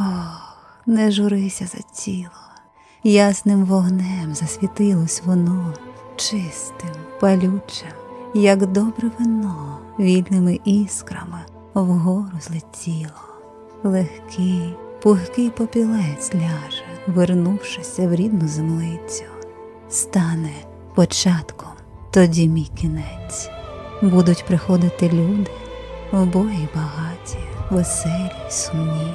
Ох, не журися за тіло, ясним вогнем засвітилось воно, чистим, палючим, як добре вино, вільними іскрами вгору злетіло. Легкий, пухкий попілець ляже, вернувшися в рідну землицю, стане початком, тоді мій кінець. Будуть приходити люди, обої багаті, веселі сумні,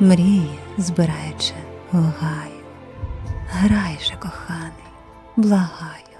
мрії збираючи в гаю. Грай же, коханий, благаю.